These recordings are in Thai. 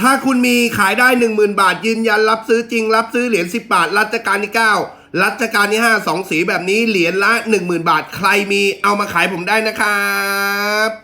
ถ้าคุณมีขายได้ 10,000 บาท ยืนยันรับซื้อจริง รับซื้อเหรียญ10 บาท รัชกาลที่ 9 รัชกาลที่ 5 2 สีแบบนี้เหรียญละ 10,000 บาท ใครมีเอามาขายผมได้นะครับ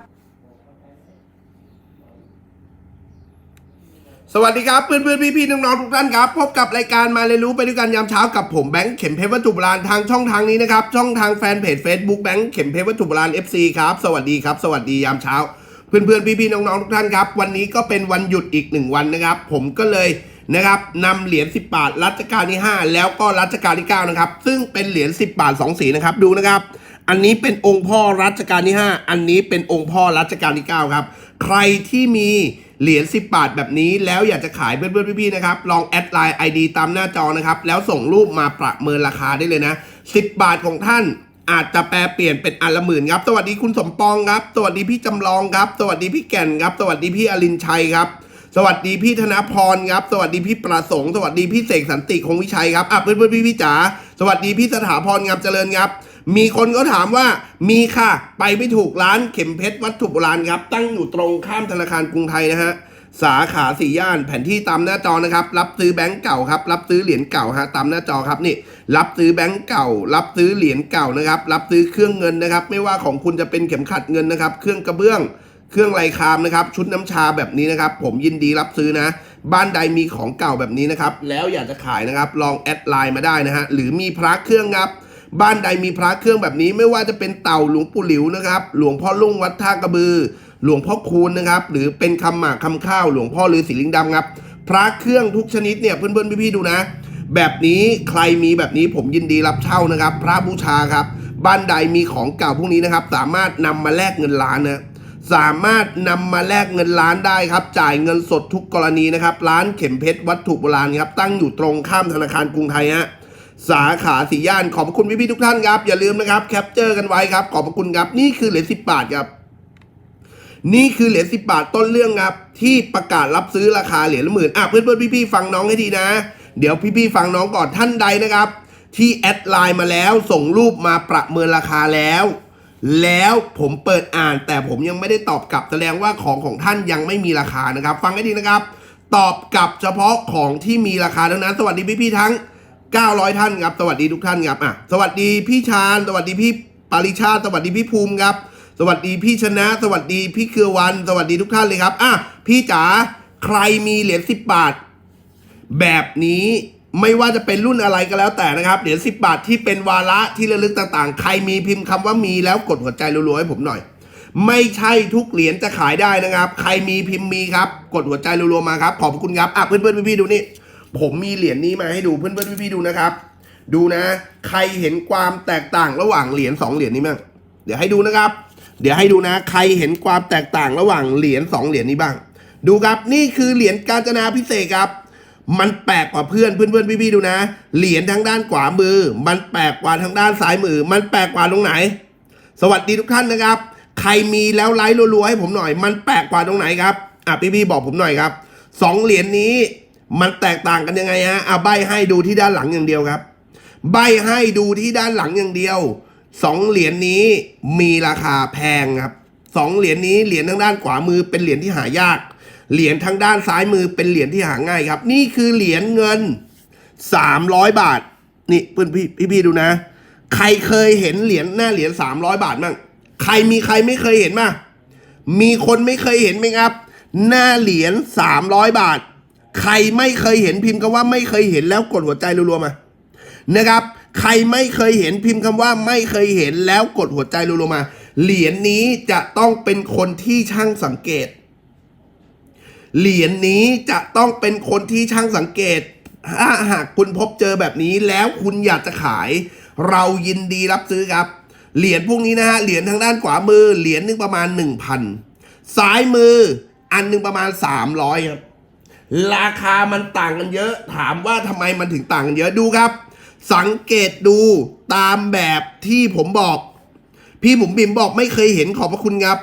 สวัสดีครับเพื่อนเพื่อนพี่พี่ๆน้องๆทุกท่านครับ พบกับรายการมาเรียนรู้ไปด้วยกันยามเช้ากับผมแบงค์เข็มเพชรวัตถุโบราณทางช่องทางนี้นะครับ ช่องทางแฟนเพจ Facebook แบงค์เข็มเพชรวัตถุโบราณ FC ครับสวัสดีครับ สวัสดียามเช้า เพื่อนเพื่อนพี่พี่ๆน้องๆทุกท่านครับ วันนี้ก็เป็นวันหยุดอีกหนึ่งวันนะครับ ผมก็เลยนะครับนำเหรียญ10 บาทรัชกาลที่ 5 แล้วก็รัชกาลที่9นะครับซึ่งเป็นเหรียญ10 บาท 2 สีนะครับดูนะครับอันนี้เป็นองค์พ่อรัชกาลที่ 5 อันนี้เป็นองค์พ่อรัชกาลที่ 9 ครับ ใครที่มี เหรียญ10 บาทแบบนี้แล้วอยากจะขายเพื่อนๆพี่ๆนะครับ ลองแอดไลน์ ID ตามหน้าจอนะครับ แล้วส่งรูปมาประเมินราคาได้เลยนะ 10 บาทของท่านอาจจะแปลเปลี่ยนเป็นอันละหมื่นครับ สวัสดีคุณสมปองครับ สวัสดีพี่จำลองครับ สวัสดีพี่แก่นครับ สวัสดีพี่อรินชัยครับ สวัสดีพี่ธนพรครับ สวัสดีพี่ประสงค์ สวัสดีพี่เสกสันติคงวิชัยครับ อะเพื่อนเพื่อนๆพี่พี่ๆจ๋า สวัสดีพี่สถาพรงามเจริญครับ มีคนก็ถามว่ามีค่ะ ไปไม่ถูกร้านเข็มเพชรวัตถุโบราณครับ ตั้งอยู่ตรงข้ามธนาคารกรุงไทยนะฮะสาขาสี่ย่านแผนที่ตามหน้าจอนะครับ รับซื้อแบงก์เก่าครับ รับซื้อเหรียญเก่าฮะตามหน้าจอครับนี่ รับซื้อแบงก์เก่า รับซื้อเหรียญเก่านะครับ รับซื้อเครื่องเงินนะครับ ไม่ว่าของคุณจะเป็นเข็มขัดเงินนะครับ เครื่องกระเบื้อง เครื่องลายคามนะครับ ชุดน้ำชาแบบนี้นะครับ ผมยินดีรับซื้อนะ บ้านใดมีของเก่าแบบนี้นะครับ แล้วอยากจะขายนะครับ ลองแอดไลน์มาได้นะฮะ หรือมีพระเครื่องครับ บ้านใดมีพระเครื่องแบบนี้ไม่ว่าจะเป็นเต่าหลวงปู่หลิวนะครับ หลวงพ่อลุงวัดท่ากระบือ หลวงพ่อคูณนะครับ หรือเป็นคำหมากคำข้าวหลวงพ่อฤาษีลิงดำครับ พระเครื่องทุกชนิดเนี่ยเพื่อนๆพี่ๆดูนะ แบบนี้ใครมีแบบนี้ผมยินดีรับเช่านะครับ พระบูชาครับ บ้านใดมีของเก่าพวกนี้นะครับ สามารถนำมาแลกเงินล้านนะสามารถนำมาแลกเงินล้านได้ครับ จ่ายเงินสดทุกกรณีนะครับ ร้านเข็มเพชรวัตถุโบราณครับตั้งอยู่ตรงข้ามธนาคารกรุงไทยฮะ สาขาสีย่านขอบคุณพี่ๆทุกท่านครับ อย่าลืมนะครับแคปเจอร์กันไว้ครับ ขอบคุณครับ นี่คือเหรียญสิบบาทครับ นี่คือเหรียญสิบาทต้นเรื่องครับ ที่ประกาศรับซื้อราคาเหรียญละหมื่นอะเพื่อนๆพี่ๆฟังน้องให้ดีนะ เดี๋ยวพี่ๆฟังน้องก่อนท่านใดนะครับ ที่แอดไลน์มาแล้วส่งรูปมาประเมินราคาแล้ว แล้วผมเปิดอ่าน แต่ผมยังไม่ได้ตอบกลับแสดงว่าของของท่านยังไม่มีราคานะครับ ฟังให้ดีนะครับ ตอบกลับเฉพาะของที่มีราคาเท่านั้นสวัสดีพี่ๆทั้ง 900 ท่านครับ สวัสดีทุกท่านครับอะสวัสดีพี่ชาญสวัสดีพี่ปาริชาสวัสดีพี่ภูมิครับ สวัสดีพี่ชนะ สวัสดีพี่เครือวัน สวัสดีทุกท่านเลยครับอะพี่จ๋าใครมีเหรียญ10 บาท แบบนี้ไม่ว่าจะเป็นรุ่นอะไรก็แล้วแต่นะครับเหรียญ10 บาทที่เป็นวาระที่ระลึกต่างๆ ใครมีพิมพ์คำว่ามีแล้วกดหัวใจรัวๆให้ผมหน่อย ไม่ใช่ทุกเหรียญจะขายได้นะครับ ใครมีพิมพ์มีครับ กดหัวใจรัวๆมาครับขอบคุณครับอะเพื่อนๆพี่ๆดูนี่ ผมมีเหรียญนี้มาให้ดูเพื่อนๆพี่ๆดูนะครับ ดูนะ ใครเห็นความแตกต่างระหว่างเหรียญสองเหรียญนี้บ้างเดี๋ยวให้ดูนะครับ เดี๋ยวให้ดูนะ ใครเห็นความแตกต่างระหว่างเหรียญสองเหรียญนี้บ้าง ดูครับนี่คือเหรียญกาญจนาพิเศษครับ มันแปลกกว่าเพื่อนเพื่อนๆพี่ๆดูนะ เหรียญทางด้านขวามือ มันแปลกกว่าทางด้านซ้ายมือ มันแปลกกว่าตรงไหน สวัสดีทุกท่านนะครับ ใครมีแล้วไลค์รัวๆให้ผมหน่อย มันแปลกกว่าตรงไหนครับอะพี่ๆบอกผมหน่อยครับสองเหรียญนี้ มันแตกต่างกันยังไงฮะอะใบให้ดูที่ด้านหลังอย่างเดียวครับ ใบให้ดูที่ด้านหลังอย่างเดียวสองเหรียญนี้มีราคาแพงครับสองเหรียญนี้เหรียญทางด้านขวามือเป็นเหรียญที่หายาก เหรียญทางด้านซ้ายมือเป็นเหรียญที่หาง่ายครับ นี่คือเหรียญเงิน 300 บาท นี่เพื่อนพี่พี่พี่ดูนะ ใครเคยเห็นเหรียญหน้าเหรียญ300 บาทบ้างใครมีใครไม่เคยเห็นบ้างมีคนไม่เคยเห็นไหมครับ หน้าเหรียญ300 บาท ใครไม่เคยเห็นพิมพ์คำว่าไม่เคยเห็นแล้วกดหัวใจรัวๆมานะครับ ใครไม่เคยเห็นพิมพ์คำว่าไม่เคยเห็นแล้วกดหัวใจรัวๆมา เหรียญนี้จะต้องเป็นคนที่ช่างสังเกต เหรียญนี้จะต้องเป็นคนที่ช่างสังเกต ถ้าหากคุณพบเจอแบบนี้แล้วคุณอยากจะขาย เรายินดีรับซื้อครับ เหรียญพวกนี้นะฮะเหรียญทางด้านขวามือเหรียญหนึงประมาณ 1,000ซ้ายมืออันหนึงประมาณ 300ครับ ราคามันต่างกันเยอะ ถามว่าทำไมมันถึงต่างกันเยอะดูครับ สังเกตดูตามแบบที่ผมบอก พี่ผมบิมบอกไม่เคยเห็นขอบพระคุณครับ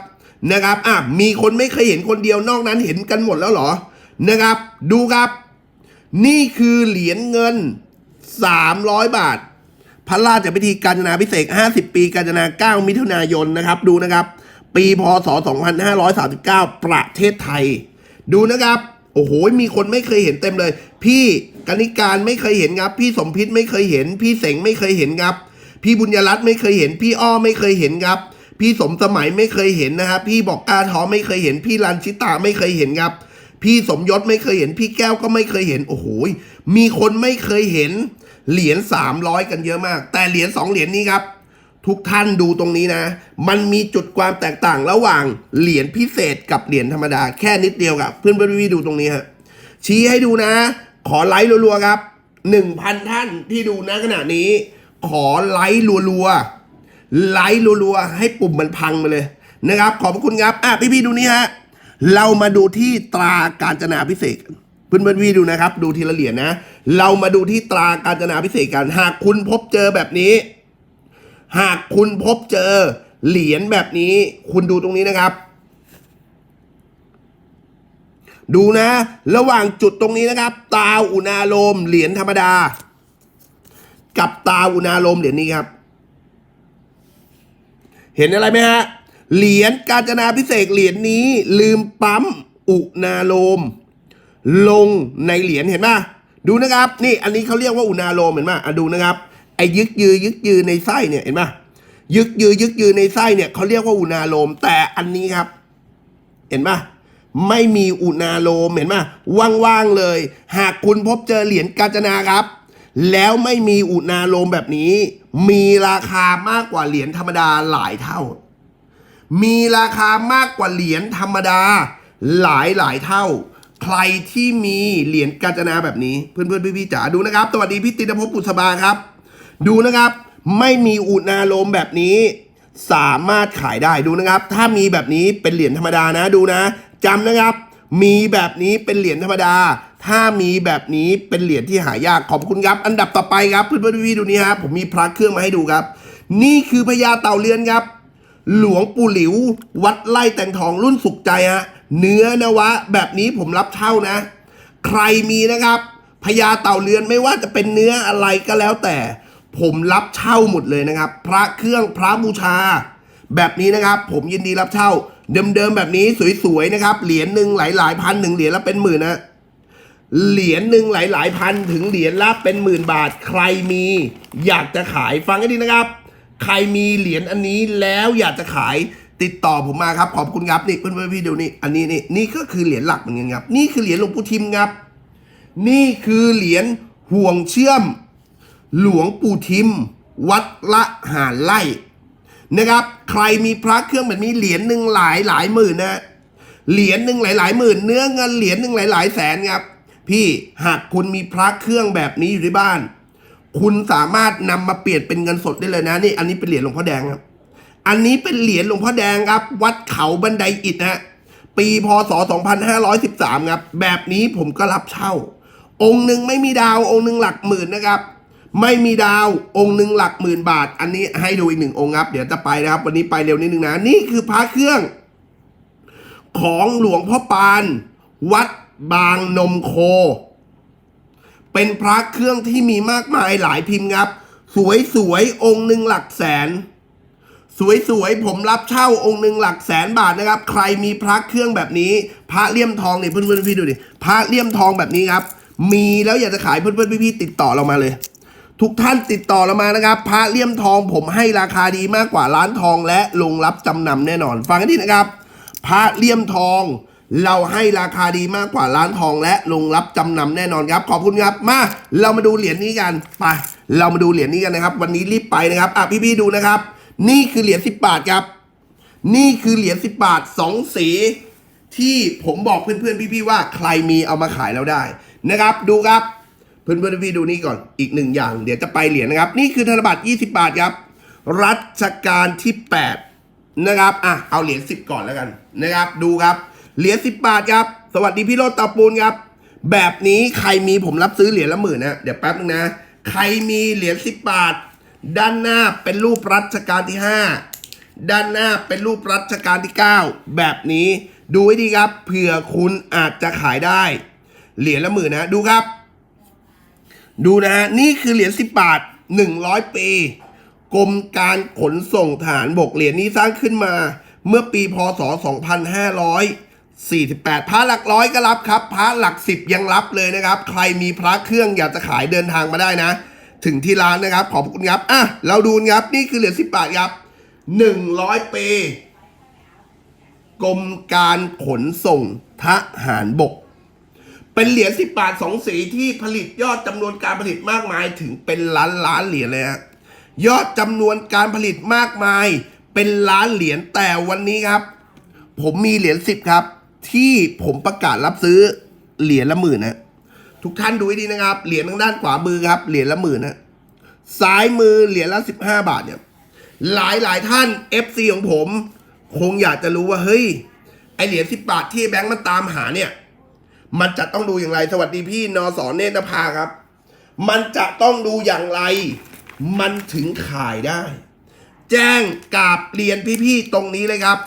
นะครับอะมีคนไม่เคยเห็นคนเดียวนอกนั้นเห็นกันหมดแล้วเหรอนะครับ ดูครับ นี่คือเหรียญเงิน 300 บาท พระราชพิธีกาญจนาพิเศษก50 ปีกาญจนา9มิถุนายนนะครับ ดูนะครับ ปีพศ 2539 ประเทศไทย ดูนะครับ อ้โห มีคนไม่เคยเห็นเต็มเลย พี่กนิการไม่เคยเห็นครับ พี่สมพิษไม่เคยเห็น พี่เสงไม่เคยเห็นครับ พี่บุญยรัตน์ไม่เคยเห็น พี่อ้อไม่เคยเห็นครับ พี่สมสมัยไม่เคยเห็นนะครับ พี่บอกกาทอไม่เคยเห็น พี่ลันชิตาไม่เคยเห็นครับ พี่สมยศไม่เคยเห็น พี่แก้วก็ไม่เคยเห็น โอ้โห มีคนไม่เคยเห็น เหรียญ300 กันเยอะมาก แต่เหรียญ2เหรียญนี้ครับ ทุกท่านดูตรงนี้นะ มันมีจุดความแตกต่างระหว่างเหรียญพิเศษกับเหรียญธรรมดาแค่นิดเดียวครับ เพื่อนเพื่อนพี่ดูตรงนี้ฮะชี้ให้ดูนะ ขอไลค์รัวๆครับหนึ่งพันท่านที่ดูณขณะนี้ ขอไลค์รัวๆไลค์รัวๆให้ปุ่มมันพังไปเลยนะครับ ขอบพระคุณครับอะพี่ๆดูนี่ฮะเรามาดูที่ตราการจนาพิเศษเพื่อนๆพี่ดูนะครับ ดูทีละเหรียญนะ เรามาดูที่ตราการจนาพิเศษกันหากคุณพบเจอแบบนี้ หากคุณพบเจอเหรียญแบบนี้ คุณดูตรงนี้นะครับ ดูนะ ระหว่างจุดตรงนี้นะครับ ตาอุณาโลมเหรียญธรรมดา กับตาอุณาโลมเหรียญนี้ครับ เห็นอะไรไหมฮะเหรียญกาญจนาพิเศษเหรียญนี้ ลืมปั๊มอุณาโลม ลงในเหรียญเห็นป่ะดูนะครับ นี่อันนี้เขาเรียกว่าอุณาโลมเห็นป่ะอะดูนะครับ ไอ้ยึกยือยึกยือในไส้เนี่ยเห็นป่ะยึกยือยึกยือในไส้เนี่ยเขาเรียกว่าอุณาโลม แต่อันนี้ครับ เห็นป่ะไม่มีอุณาโลมเห็นป่ะว่างๆเลย หากคุณพบเจอเหรียญกาญจนาครับ แล้วไม่มีอุณาโลมแบบนี้ มีราคามากกว่าเหรียญธรรมดาหลายเท่า มีราคามากกว่าเหรียญธรรมดาหลายหลายเท่า ใครที่มีเหรียญกาญจนาแบบนี้ เพื่อนเพื่อนพี่พี่ๆจ๋าดูนะครับ สวัสดีพี่ตินภพบุษบาครับ ดูนะครับไม่มีอุณาโลมแบบนี้ สามารถขายได้ดูนะครับ ถ้ามีแบบนี้เป็นเหรียญธรรมดานะดูนะจำนะครับ มีแบบนี้เป็นเหรียญธรรมดา ถ้ามีแบบนี้เป็นเหรียญที่หายากขอบคุณครับ อันดับต่อไปครับเพื่อนเพื่อนพี่ดูนี่ครับผมมีพระเครื่องมาให้ดูครับ นี่คือพญาเต่าเรือนครับ หลวงปู่หลิว วัดไล่แต่งทองรุ่นสุขใจฮะเนื้อนวะ แบบนี้ผมรับเช่านะ ใครมีนะครับพญาเต่าเรือนไม่ว่าจะเป็นเนื้ออะไรก็แล้วแต่ ผมรับเช่าหมดเลยนะครับ พระเครื่องพระบูชา แบบนี้นะครับ ผมยินดีรับเช่า เดิมๆแบบนี้สวยๆนะครับ เหรียญหนึ่งหลายๆพันหนึ่งเหรียญละเป็นหมื่นนะเหรียญหนึ่งหลายๆพันถึงเหรียญละเป็นหมื่นบาท ใครมีอยากจะขายฟังให้ดีนะครับ ใครมีเหรียญอันนี้แล้วอยากจะขายติดต่อผมมาครับ ขอบคุณครับนี่เพื่อนๆพี่ดูนี่อันนี้นี่นี่ก็คือเหรียญหลักเหมือนกันครับ นี่คือเหรียญหลวงปู่ทิมครับ นี่คือเหรียญห่วงเชื่อม หลวงปู่ทิม วัดละหารไล่นะครับ ใครมีพระเครื่องแบบนี้เหรียญหนึ่งหลายหลายหมื่นนะเหรียญหนึ่งหลายหลายหมื่นเนื้อเงินเหรียญหนึ่งหลายหลายแสนครับ พี่หากคุณมีพระเครื่องแบบนี้อยู่ที่บ้าน คุณสามารถนำมาเปลี่ยนเป็นเงินสดได้เลยนะนี่อันนี้เป็นเหรียญหลวงพ่อแดงครับ อันนี้เป็นเหรียญหลวงพ่อแดงครับ วัดเขาบันไดอิฐนะฮะปีพศ 2513 ครับ แบบนี้ผมก็รับเช่า องค์หนึ่งไม่มีดาวองค์หนึ่งหลักหมื่นนะครับ ไม่มีดาวองค์หนึ่งหลักหมื่นบาท อันนี้ให้ดูอีกหนึ่งองค์ครับ เดี๋ยวจะไปนะครับ วันนี้ไปเร็วนิดนึงนะ นี่คือพระเครื่อง ของหลวงพ่อปาน วัดบางนมโค เป็นพระเครื่องที่มีมากมายหลายพิมพ์ครับ สวยๆองค์หนึ่งหลักแสน สวยๆผมรับเช่าองค์หนึ่งหลักแสนบาทนะครับ ใครมีพระเครื่องแบบนี้ พระเลี่ยมทองเนี่ยเพื่อนๆพี่ดูดิพระเลี่ยมทองแบบนี้ครับ มีแล้วอยากจะขายเพื่อนๆพี่ๆติดต่อเรามาเลย ทุกท่านติดต่อเรามานะครับ พระเลี่ยมทองผมให้ราคาดีมากกว่าร้านทองและลงรับจำนำแน่นอน ฟังกันดีนะครับ พระเลี่ยมทอง เราให้ราคาดีมากกว่าร้านทองและลงรับจำนำแน่นอนครับ ขอบคุณครับมา เรามาดูเหรียญนี้กันไปเรามาดูเหรียญนี้กันนะครับ วันนี้รีบไปนะครับอะพี่ๆดูนะครับ นี่คือเหรียญสิบบาทครับ นี่คือเหรียญสิบบาทสองสี ที่ผมบอกเพื่อนๆพี่ๆว่าใครมีเอามาขายแล้วได้นะครับ ดูครับ เพื่อนๆพี่ดูนี่ก่อนอีกหนึ่งอย่าง เดี๋ยวจะไปเหรียญนะครับ นี่คือธนบัตร 20 บาทครับ รัชกาลที่ 8 นะครับอะเอาเหรียญสิบก่อนแล้วกันนะครับ ดูครับ เหรียญสิบบาทครับ สวัสดีพี่โรจน์ตาปูนครับ แบบนี้ใครมีผมรับซื้อเหรียญละหมื่นนะเดี๋ยวแป๊บนึงนะ ใครมีเหรียญสิบบาท ด้านหน้าเป็นรูปรัชกาลที่ห้าด้านหน้าเป็นรูปรัชกาลที่ 9 แบบนี้ดูไว้ดีครับเผื่อคุณอาจจะขายได้ เหรียญละหมื่นนะดูครับ ดูนะฮะนี่คือเหรียญ10บาท100ปีกรมการขนส่งทหารบกเหรียญนี้สร้างขึ้นมาเมื่อปีพศ 2548 พระหลักร้อยก็รับครับ พระหลักสิบยังรับเลยนะครับ ใครมีพระเครื่องอยากจะขายเดินทางมาได้นะ ถึงที่ร้านนะครับ ขอบคุณครับ อะ เราดูครับ นี่คือเหรียญ10บาทครับ 100 ปีกรมการขนส่งทหารบก เป็นเหรียญสิบบาทสองสีที่ผลิตยอดจำนวนการผลิตมากมายถึงเป็นล้านล้านเหรียญเลยฮะยอดจำนวนการผลิตมากมาย เป็นล้านเหรียญแต่วันนี้ครับ ผมมีเหรียญสิบครับ ที่ผมประกาศรับซื้อเหรียญละหมื่นนะทุกท่านดูให้ดีนะครับ เหรียญทางด้านขวามือครับเหรียญละหมื่นนะซ้ายมือเหรียญละสิบห้าบาทเนี่ยหลายหลายท่าน FC ของผม คงอยากจะรู้ว่าเฮ้ยไอเหรียญสิบบาทที่แบงค์มันตามหาเนี่ย มันจะต้องดูอย่างไร สวัสดีพี่นอสอนเนตรภาครับ มันจะต้องดูอย่างไร มันถึงขายได้ แจ้งกาบเรียนพี่ๆตรงนี้เลยครับ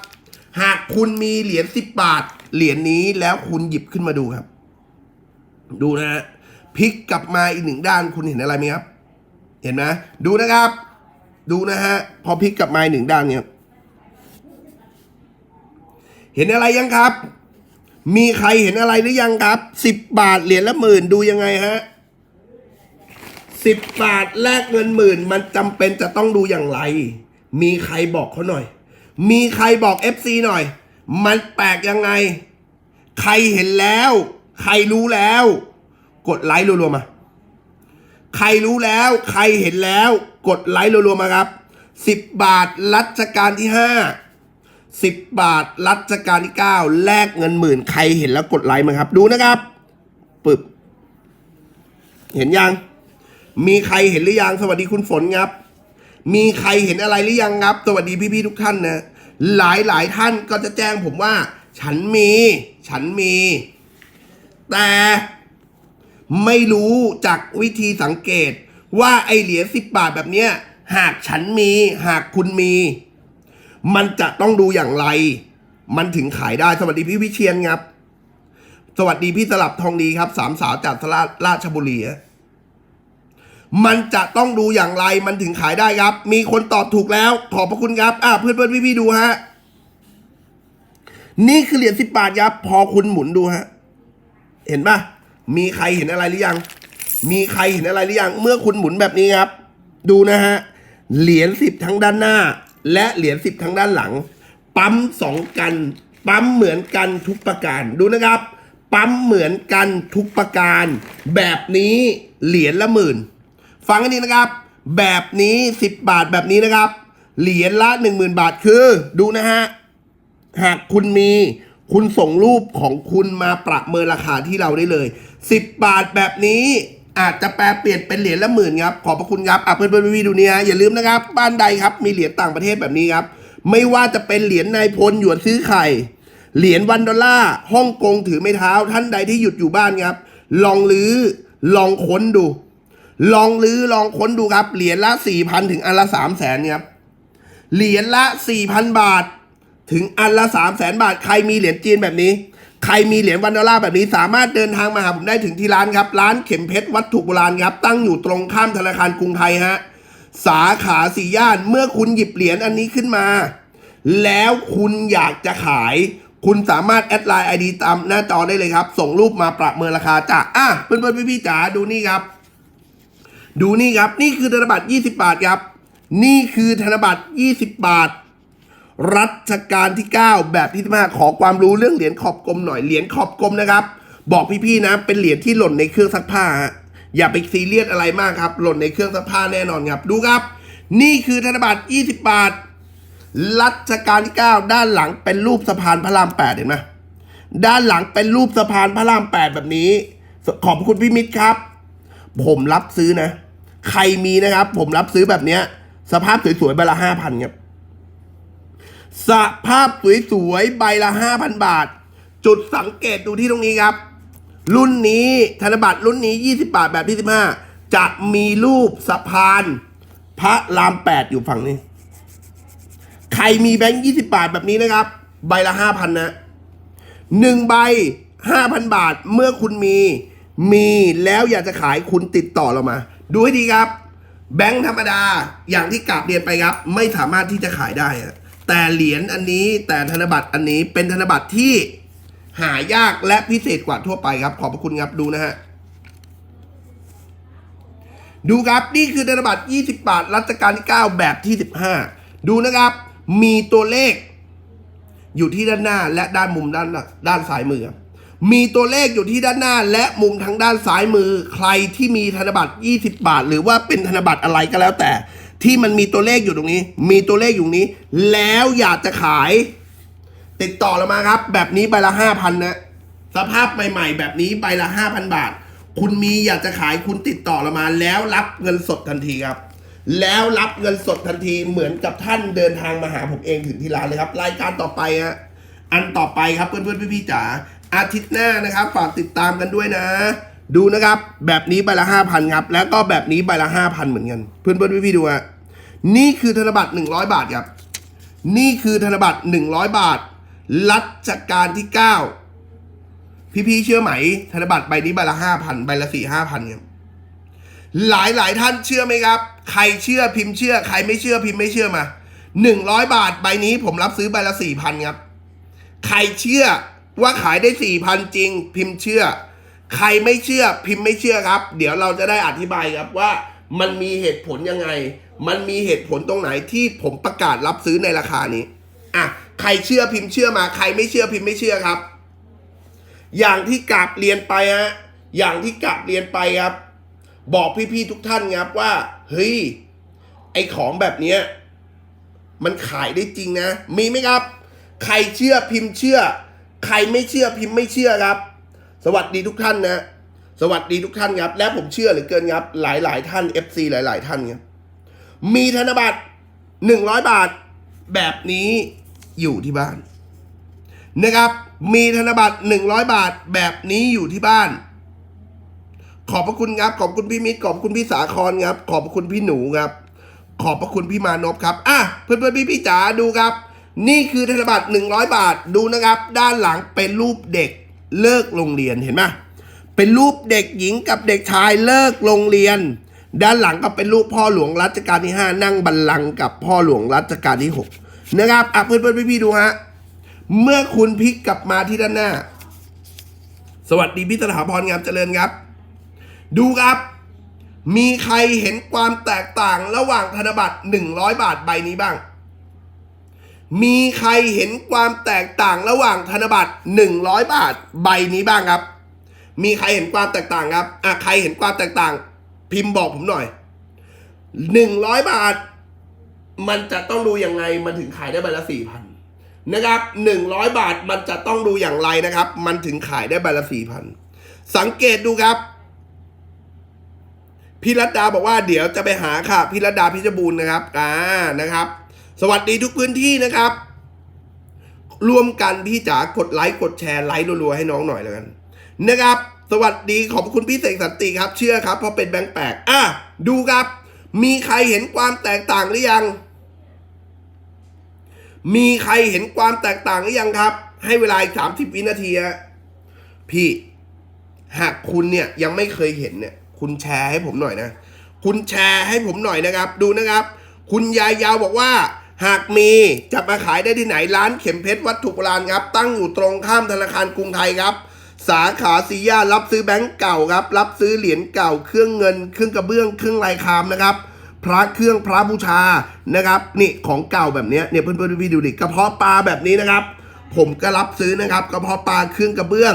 หากคุณมีเหรียญสิบบาท เหรียญนี้แล้วคุณหยิบขึ้นมาดูครับ ดูนะฮะพลิกกลับมาอีกหนึ่งด้านคุณเห็นอะไรไหมครับ เห็นไหมดูนะครับ ดูนะฮะพอพลิกกลับมาอีกหนึ่งด้านเนี่ยเห็นอะไรยังครับ มีใครเห็นอะไรหรือยังครับสิบบาทเหรียญละหมื่นดูยังไงฮะสิบบาทแลกเงินหมื่น มันจำเป็นจะต้องดูอย่างไร มีใครบอกเขาหน่อย มีใครบอก FC หน่อย มันแปลกยังไง ใครเห็นแล้ว ใครรู้แล้ว กดไลค์รัวๆมา ใครรู้แล้ว ใครเห็นแล้ว กดไลค์รัวๆมาครับสิบบาทรัชกาลที่ห้า สิบบาทรัชกาลที่เก้าแลกเงินหมื่นใครเห็นแล้วกดไลค์มาครับ ดูนะครับปึบเห็นยัง มีใครเห็นหรือยัง สวัสดีคุณฝนครับ มีใครเห็นอะไรหรือยังครับ สวัสดีพี่ๆทุกท่านนะหลายหลายๆท่านก็จะแจ้งผมว่า ฉันมี ฉันมี แต่ไม่รู้จากวิธีสังเกต ว่าไอเหรียญสิบบาทแบบเนี้ย หากฉันมี หากคุณมี มันจะต้องดูอย่างไร มันถึงขายได้ สวัสดีพี่วิเชียนครับ สวัสดีพี่สลับทองดีครับ สามสาวจากตลาราชบุรีมันจะต้องดูอย่างไร มันถึงขายได้ครับ มีคนตอบถูกแล้ว ขอบพระคุณครับ อ่าเพื่อนเพื่อนพี่พี่ๆดูฮะ นี่คือเหรียญสิบบาทครับ พอคุณหมุนดูฮะ เห็นปะมีใครเห็นอะไรหรือยัง มีใครเห็นอะไรหรือยัง เมื่อคุณหมุนแบบนี้ครับ ดูนะฮะ เหรียญสิบทั้งด้านหน้า และเหรียญสิบทั้งด้านหลัง ปั๊มสองกัน ปั๊มเหมือนกันทุกประการดูนะครับ ปั๊มเหมือนกันทุกประการ แบบนี้เหรียญละหมื่น ฟังกันดีนะครับ แบบนี้สิบบาทแบบนี้นะครับ เหรียญละหนึ่งหมื่นบาทคือดูนะฮะหากคุณมีคุณส่งรูปของคุณมาประเมินราคาที่เราได้เลย 10 บาทแบบนี้ อาจจะแปลเปลี่ยนเป็นเหรียญละหมื่นครับ ขอบพระคุณครับอะเพื่อนเพื่อนวีดูเนี่ฮะอย่าลืมนะครับ บ้านใดครับมีเหรียญต่างประเทศแบบนี้ครับ ไม่ว่าจะเป็นเหรียญนายพลหยวนซื้อไข่ เหรียญวันดอลลาร์ฮ่องกงถือไม่เท้า ท่านใดที่หยุดอยู่บ้านครับ ลองลื้อลองค้นดู ลองลื้อลองค้นดูครับ เหรียญละสี่พันถึงอันละสามแสนครับ เหรียญละ4,000บาท ถึงอันละ3 0 0แสนบาท ใครมีเหรียญจีนแบบนี้ ใครมีเหรียญวันดอลลาร์แบบนี้สามารถเดินทางมาหาผมได้ถึงที่ร้านครับ ร้านเข็มเพชรวัตถุโบราณครับ ตั้งอยู่ตรงข้ามธนาคารกรุงไทยฮะ สาขาสี่ย่าน เมื่อคุณหยิบเหรียญอันนี้ขึ้นมา แล้วคุณอยากจะขาย คุณสามารถแอดไลน์ไอดีตามหน้าจอได้เลยครับ ส่งรูปมาประเมินราคาจ้ะอะเพื่อนๆพี่ๆจ๋าดูนี่ครับ ดูนี่ครับ นี่คือธนบัตร20 บาทครับ นี่คือธนบัตร20 บาท รัชกาลที่ 9 แบบที่15ขอความรู้เรื่องเหรียญขอบกลมหน่อยเหรียญขอบกลมนะครับ บอกพี่ๆนะ เป็นเหรียญที่หล่นในเครื่องซักผ้า อย่าไปซีเรียสอะไรมากครับ หล่นในเครื่องซักผ้าแน่นอนครับ ดูครับ นี่คือธนบัตร 20 บาท รัชกาลที่ 9 ด้านหลังเป็นรูปสะพานพระราม 8 เห็นไหมด้านหลังเป็นรูปสะพานพระราม 8 แบบนี้ ขอบคุณพี่มิตรครับ ผมรับซื้อนะ ใครมีนะครับ ผมรับซื้อแบบเนี้ย สภาพสวยๆใบละห้าพันครับ สภาพสวยๆ ใบละ 5,000 บาท จุดสังเกตดูที่ตรงนี้ครับ รุ่นนี้ธนบัตรรุ่นนี้ 20 บาทแบบที่ 15 จะมีรูปสะพาน พระราม 8 อยู่ฝั่งนี้ ใครมีแบงค์20 บาทแบบนี้นะครับ ใบละ 5,000 นะหนึ่งใบ 5,000 บาทเมื่อคุณมี มีแล้วอยากจะขายคุณติดต่อเรามา ดูให้ดีครับ แบงค์ธรรมดาอย่างที่กราบเรียนไปครับ ไม่สามารถที่จะขายได้ แต่เหรียญอันนี้แต่ธนบัตรอันนี้เป็นธนบัตรที่หายากและพิเศษกว่าทั่วไปครับ ขอบพระคุณครับดูนะฮะดูครับนี่คือธนบัตร 20 บาท รัชกาลที่ 9 แบบที่ 15 ดูนะครับ มีตัวเลข อยู่ที่ด้านหน้าและด้านมุมด้านด้านซ้ายมือ มีตัวเลขอยู่ที่ด้านหน้า และมุมทางด้านซ้ายมือ ใครที่มีธนบัตร 20 บาท หรือว่าเป็นธนบัตรอะไรก็แล้วแต่ ที่มันมีตัวเลขอยู่ตรงนี้ มีตัวเลขอยู่ตรงนี้ แล้วอยากจะขาย ติดต่อเรามาครับ แบบนี้ใบละห้าพันนะสภาพใหม่ ๆ แบบนี้ใบละห้าพันบาท คุณมีอยากจะขายคุณติดต่อเรามา แล้วรับเงินสดทันทีครับ แล้วรับเงินสดทันทีเหมือนกับท่านเดินทางมาหาผมเองถึงที่ร้านเลยครับ รายการต่อไปฮะอันต่อไปครับเพื่อนๆพี่ๆจ๋าอาทิตย์หน้านะครับ ฝากติดตามกันด้วยนะ ดูนะครับ แบบนี้ใบละห้าพันครับ แล้วก็แบบนี้ใบละห้าพันเหมือนกัน เพื่อนๆพี่ๆดูฮะนี่คือธนบัตรหนึ่งร้อยบาทครับ นี่คือธนบัตรหนึ่งร้อยบาท รัชกาลที่เก้าพี่ๆเชื่อไหม ธนบัตรใบนี้ใบละห้าพันใบละสี่ห้าพันครับหลายหลายท่านเชื่อไหมครับ ใครเชื่อพิมพ์เชื่อ ใครไม่เชื่อพิมพ์ไม่เชื่อมาหนึ่งร้อยบาทใบนี้ผมรับซื้อใบละสี่พันครับ ใครเชื่อว่าขายได้สี่พันจริง พิมพ์เชื่อ ใครไม่เชื่อพิมพ์ไม่เชื่อครับ เดี๋ยวเราจะได้อธิบายครับว่ามันมีเหตุผลยังไง มันมีเหตุผลตรงไหนที่ผมประกาศรับซื้อในราคานี้อะใครเชื่อพิมพ์เชื่อมา ใครไม่เชื่อพิมพ์ไม่เชื่อครับ อย่างที่กราบเรียนไปฮะอย่างที่กราบเรียนไปครับ บอกพี่ๆทุกท่านครับว่าเฮ้ยไอของแบบเนี้ยมันขายได้จริงนะ มีไหมครับ ใครเชื่อพิมพ์เชื่อ ใครไม่เชื่อพิมพ์ไม่เชื่อครับ สวัสดีทุกท่านนะสวัสดีทุกท่านครับ และผมเชื่อเหลือเกินครับ หลาย ๆ ท่าน FC หลาย ๆ ท่านครับมีธนบัตรหนึ่งร้อยบาท แบบนี้อยู่ที่บ้านนะครับ มีธนบัตร100บาท แบบนี้อยู่ที่บ้าน ขอบพระคุณครับ ขอบคุณพี่มิตรขอบคุณพี่สาครครับ ขอบคุณพี่หนูครับ ขอบพระคุณพี่มานพครับอะเพื่อนเพื่อนพี่พี่จ๋าดูครับ นี่คือธนบัตร100บาทดูนะครับ ด้านหลังเป็นรูปเด็ก เลิกโรงเรียนเห็นไหมเป็นรูปเด็กหญิงกับเด็กชายเลิกโรงเรียน ด้านหลังก็เป็นรูปพ่อหลวงรัชกาลที่ 5 นั่งบัลลังก์กับพ่อหลวงรัชกาลที่ 6 นะครับอะเพื่อนเพื่อนพี่พี่ๆดูฮะเมื่อคุณพลิกกลับมาที่ด้านหน้า สวัสดีพี่สถาพรงามเจริญครับ ดูครับ มีใครเห็นความแตกต่างระหว่างธนบัตร 100 บาทใบนี้บ้าง มีใครเห็นความแตกต่างระหว่างธนบัตร 100 บาท ใบนี้บ้างครับ มีใครเห็นความแตกต่างครับอะใครเห็นความแตกต่าง พิมพ์บอกผมหน่อย 100 บาท มันจะต้องดูยังไงมันถึงขายได้ใบละสี่พันนะครับหนึ่งร้อยบาทมันจะต้องดูอย่างไรนะครับ มันถึงขายได้ใบละสี่พันสังเกตดูครับพี่รัตดาบอกว่าเดี๋ยวจะไปหาค่ะพี่รัตดาพิจบูรณ์นะครับอ่านะครับ สวัสดีทุกพื้นที่นะครับ ร่วมกันพี่จ๋ากดไลค์กดแชร์ไลค์รัวๆให้น้องหน่อยแล้วกันนะครับ สวัสดีขอบคุณพี่เสกสันติครับ เชื่อครับเพราะเป็นแบงค์แปลกอะดูครับ มีใครเห็นความแตกต่างหรือยัง มีใครเห็นความแตกต่างหรือยังครับ ให้เวลาอีกสามสิบวินาทีพี่หากคุณเนี่ยยังไม่เคยเห็นเนี่ย คุณแชร์ให้ผมหน่อยนะ คุณแชร์ให้ผมหน่อยนะครับ ดูนะครับ คุณยายยาวบอกว่า หากมีจะมาขายได้ที่ไหนร้านเข็มเพชรวัตถุโบราณครับ ตั้งอยู่ตรงข้ามธนาคารกรุงไทยครับ สาขาสีย่ารับซื้อแบงก์เก่าครับ รับซื้อเหรียญเก่าเครื่องเงิน เครื่องกระเบื้องเครื่องลายคามนะครับ พระเครื่องพระบูชานะครับนี่ของเก่าแบบนี้เนี่ยเพื่อนๆพี่ดูดิกระเพาะปลาแบบนี้นะครับ ผมก็รับซื้อนะครับกระเพาะปลาเครื่องกระเบื้อง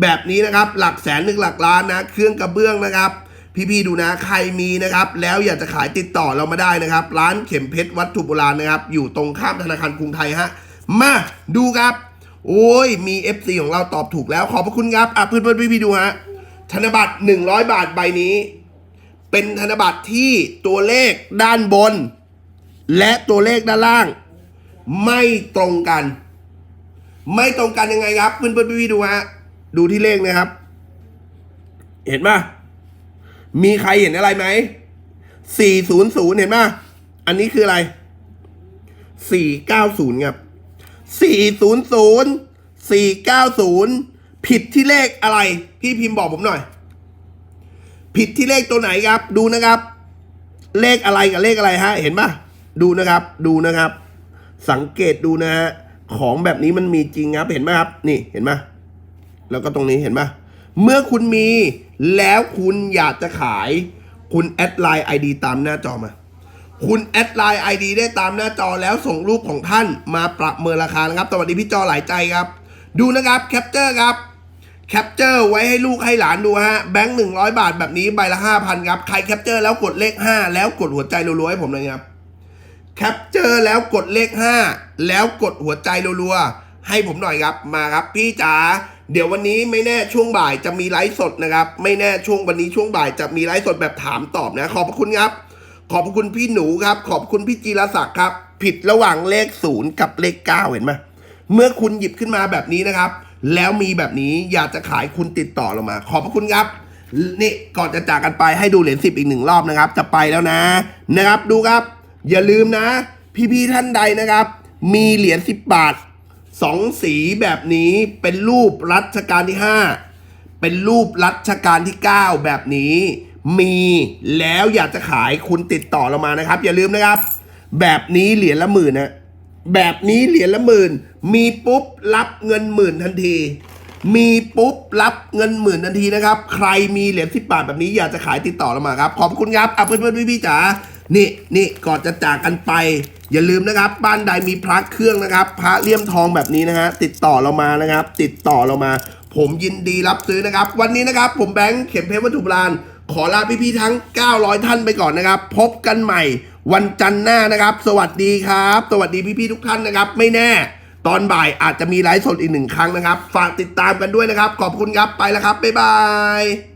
แบบนี้นะครับ หลักแสนหนึ่งหลักล้านนะ เครื่องกระเบื้องนะครับ พี่ๆดูนะใครมีนะครับแล้วอยากจะขายติดต่อเรามาได้นะครับ ร้านเข็มเพชรวัตถุโบราณนะครับ อยู่ตรงข้ามธนาคารกรุงไทยฮะมาดูครับ โอ้ยมี FC ของเราตอบถูกแล้วขอบพระคุณครับอะเพื่อนๆพี่ๆดูฮะธนบัตร 100 บาทใบนี้ เป็นธนบัตรที่ตัวเลขด้านบน และตัวเลขด้านล่าง ไม่ตรงกัน ไม่ตรงกันยังไงครับเพื่อนเพื่อนพี่ๆดูฮะดูที่เลขนะครับ เห็นปะมี มีใครเห็นอะไรไหมสี่ศูนย์ศูนย์เห็นปะอันนี้คืออะไรสี่เก้าศูนย์ครับสี่ศูนย์ศูนย์สี่เก้าศูนย์ผิดที่เลขอะไร พี่พิมพ์บอกผมหน่อย ผิดที่เลขตัวไหนครับ ดูนะครับ เลขอะไรกับเลขอะไรฮะ เห็นปะดูนะครับ ดูนะครับ สังเกตดูนะฮะ ของแบบนี้มันมีจริงครับ เห็นไหมครับ นี่ เห็นไหมแล้วก็ตรงนี้เห็นปะ เมื่อคุณมีแล้วคุณอยากจะขาย คุณแอดไลน์ ID ตามหน้าจอมา คุณแอดไลน์ ID ได้ตามหน้าจอแล้วส่งรูปของท่านมาประเมินราคานะครับ สวัสดีพี่จอหลายใจครับ ดูนะครับแคปเจอร์ครับแคปเจอร์ไว้ให้ลูกให้หลานดูฮะแบงค์หนึ่งร้อยบาทแบบนี้ใบละห้าพันครับ ใครแคปเจอร์แล้วกดเลขห้าแล้วกดหัวใจรัวๆให้ผมเลยครับแคปเจอร์แล้วกดเลขห้าแล้วกดหัวใจรัวๆให้ผมหน่อยครับมาครับพี่จ๋า เดี๋ยววันนี้ไม่แน่ช่วงบ่ายจะมีไลฟ์สดนะครับ ไม่แน่ช่วงวันนี้ช่วงบ่ายจะมีไลฟ์สดแบบถามตอบนะ ขอบพระคุณครับ ขอบพระคุณพี่หนูครับ ขอบคุณพี่จีรศักดิ์ครับ ผิดระหว่างเลขศูนย์กับเลขเก้าเห็นไหมเมื่อคุณหยิบขึ้นมาแบบนี้นะครับ แล้วมีแบบนี้อยากจะขายคุณติดต่อเรามา ขอบพระคุณครับนี่ก่อนจะจากกันไปให้ดูเหรียญสิบอีกหนึ่งรอบนะครับ จะไปแล้วนะนะครับ ดูครับ อย่าลืมนะ พี่ๆท่านใดนะครับ มีเหรียญสิบบาท สองสีแบบนี้เป็นรูปรัชกาลที่ห้าเป็นรูปรัชกาลที่ 9 แบบนี้ มีแล้วอยากจะขายคุณติดต่อเรามานะครับ อย่าลืมนะครับ แบบนี้เหรียญละหมื่นนะแบบนี้เหรียญละหมื่น มีปุ๊บรับเงินหมื่นทันที มีปุ๊บรับเงินหมื่นทันทีนะครับ ใครมีเหรียญสิบบาทแบบนี้อยากจะขายติดต่อเรามาครับ ขอบคุณครับอะเพื่อนเพื่อนพี่พี่ๆจ๋า นี่นี่ก่อนจะจากกันไป อย่าลืมนะครับ บ้านใดมีพระเครื่องนะครับ พระเลี่ยมทองแบบนี้นะฮะติดต่อเรามานะครับ ติดต่อเรามา ผมยินดีรับซื้อนะครับ วันนี้นะครับ ผมแบงค์เข็มเพชรวัตถุโบราณขอลาพี่ๆทั้ง 900 ท่านไปก่อนนะครับ พบกันใหม่วันจันทร์หน้านะครับ สวัสดีครับ สวัสดีพี่ๆทุกท่านนะครับ ไม่แน่ ตอนบ่ายอาจจะมีไลฟ์สดอีกหนึ่งครั้งนะครับ ฝากติดตามกันด้วยนะครับ ขอบคุณครับไปแล้วครับบ๊ายบาย